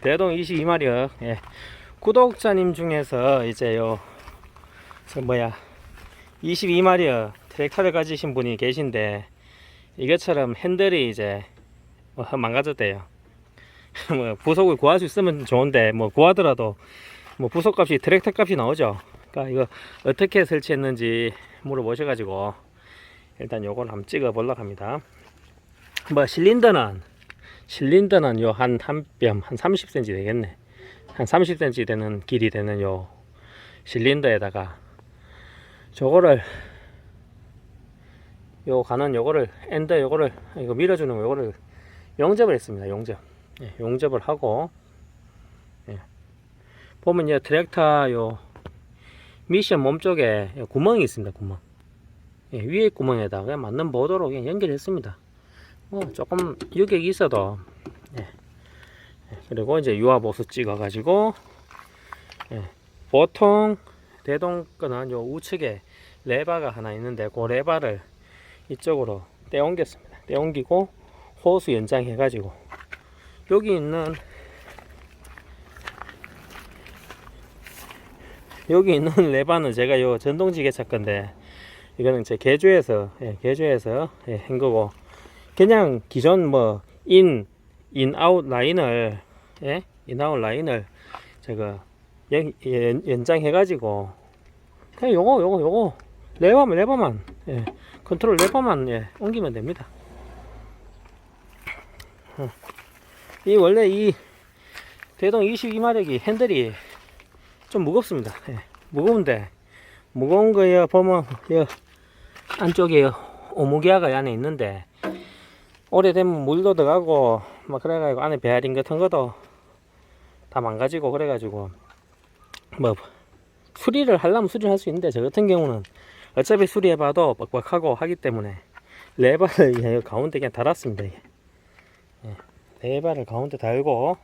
대동 22마력 예. 구독자님 중에서 이제 요 저 뭐야 22마력 트랙터를 가지신 분이 계신데 이것처럼 핸들이 이제 뭐 망가졌대요. 뭐 부속을 구할 수 있으면 좋은데 뭐 구하더라도 뭐 부속 값이 트랙터 값이 나오죠. 그러니까 이거 어떻게 설치했는지 물어보셔가지고 일단 요걸 한번 찍어 보려고 합니다. 뭐 실린더는 실린더는 요 한 한 뼘 한 30cm 되겠네. 한 30cm 되는 길이 되는 요 실린더에다가 저거를 요 가는 요거를 엔더 요거를 이거 밀어주는 거 요거를 용접을 했습니다. 용접. 예, 용접을 하고 예. 보면 이 트랙터 요 미션 몸 쪽에 요 구멍이 있습니다. 구멍. 예, 위에 구멍에다가 맞는 보도로 연결했습니다. 뭐 조금 유격이 있어도 예. 예, 그리고 이제 유화보수 찍어 가지고 예, 보통 대동 거는 요 우측에 레바가 하나 있는데 그 레바를 이쪽으로 떼옮겼습니다. 떼옮기고 호수 연장해 가지고 여기 있는 여기 있는 레바는 제가 요 전동지게차 건데 이거는 제 개조해서 예, 개조해서 예, 한 거고 그냥 기존 뭐 인 인아웃 라인을 예? 인아웃 라인을 제가 연, 연, 연 장해 가지고 그냥 요거 요거 요거 레버만 레버만 예. 컨트롤 레버만 예, 옮기면 됩니다. 어. 이 원래 이 대동 22마력이 핸들이 좀 무겁습니다. 예. 무거운데 무거운 거에 보면 여 안쪽에 오무기아가 안에 있는데 오래되면 물도 들어가고 막 그래가지고 안에 베어링 같은 것도 다 망가지고 그래가지고 뭐 수리를 하려면 수리를 할수 있는데 저 같은 경우는 어차피 수리해봐도 뻑뻑하고 하기 때문에 레바를 그냥 가운데 그냥 달았습니다 이게. 예, 레바를 가운데 달고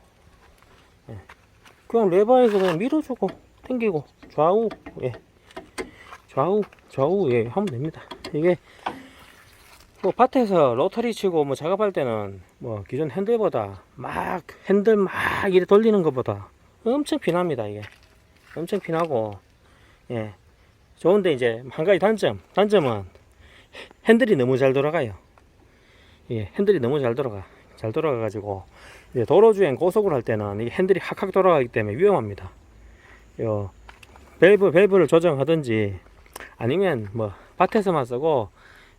예, 그냥 레바에서 그냥 밀어주고 당기고 좌우 예. 좌우 좌우 예 하면 됩니다. 이게 뭐 밭에서 로터리 치고 뭐 작업할 때는 뭐 기존 핸들보다 막 핸들 막 이래 돌리는 것보다 엄청 편합니다 이게. 엄청 편하고 예. 좋은데 이제 한 가지 단점 단점은 핸들이 너무 잘 돌아가요. 예 핸들이 너무 잘 돌아가 잘 돌아가 가지고 이제 도로 주행 고속을 할 때는 이 핸들이 확확 돌아가기 때문에 위험합니다. 요 밸브 밸브를 조정하든지 아니면 뭐 밭에서만 쓰고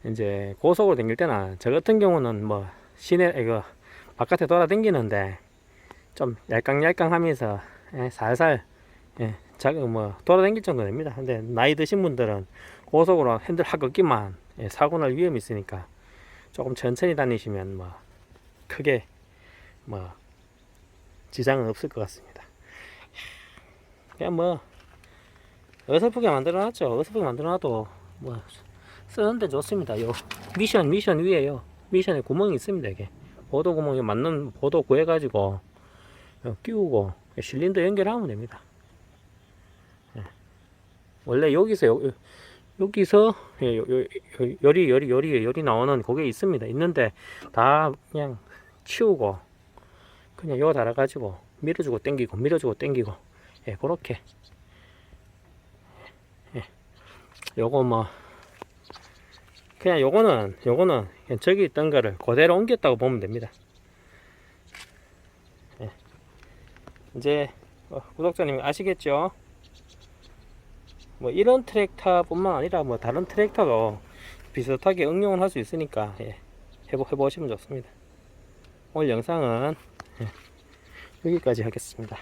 이제 고속으로 다닐 때나 저 같은 경우는 뭐 시내 이거 바깥에 돌아다니는데 좀 얄깡얄깡하면서 예, 살살 예, 자그 뭐 돌아다닐 정도 됩니다. 근데 나이 드신 분들은 고속으로 핸들 확 꺾기만 예, 사고 날 위험이 있으니까 조금 천천히 다니시면 뭐 크게 뭐 지장은 없을 것 같습니다. 그냥 뭐 어설프게 만들어놨죠. 어설프게 만들어놔도 뭐 쓰는데 좋습니다. 요 미션 미션 위에요. 미션에 구멍이 있습니다. 이게 보도 구멍이 맞는 보도 구해가지고 요 끼우고 실린더 연결하면 됩니다. 예. 원래 여기서 요, 요- 여기서 예, 요, 요, 요- 열이 열이 열이 열이 나오는 그게 있습니다. 있는데 다 그냥 치우고 그냥 요 달아가지고 밀어주고 당기고 밀어주고 당기고 예 그렇게 예 요거 뭐 그냥 요거는 요거는 그냥 저기 있던 거를 그대로 옮겼다고 보면 됩니다. 예. 이제 어, 구독자님 아시겠죠? 뭐 이런 트랙터뿐만 아니라 뭐 다른 트랙터도 비슷하게 응용을 할 수 있으니까 예. 해보, 해보시면 좋습니다. 오늘 영상은 예, 여기까지 하겠습니다.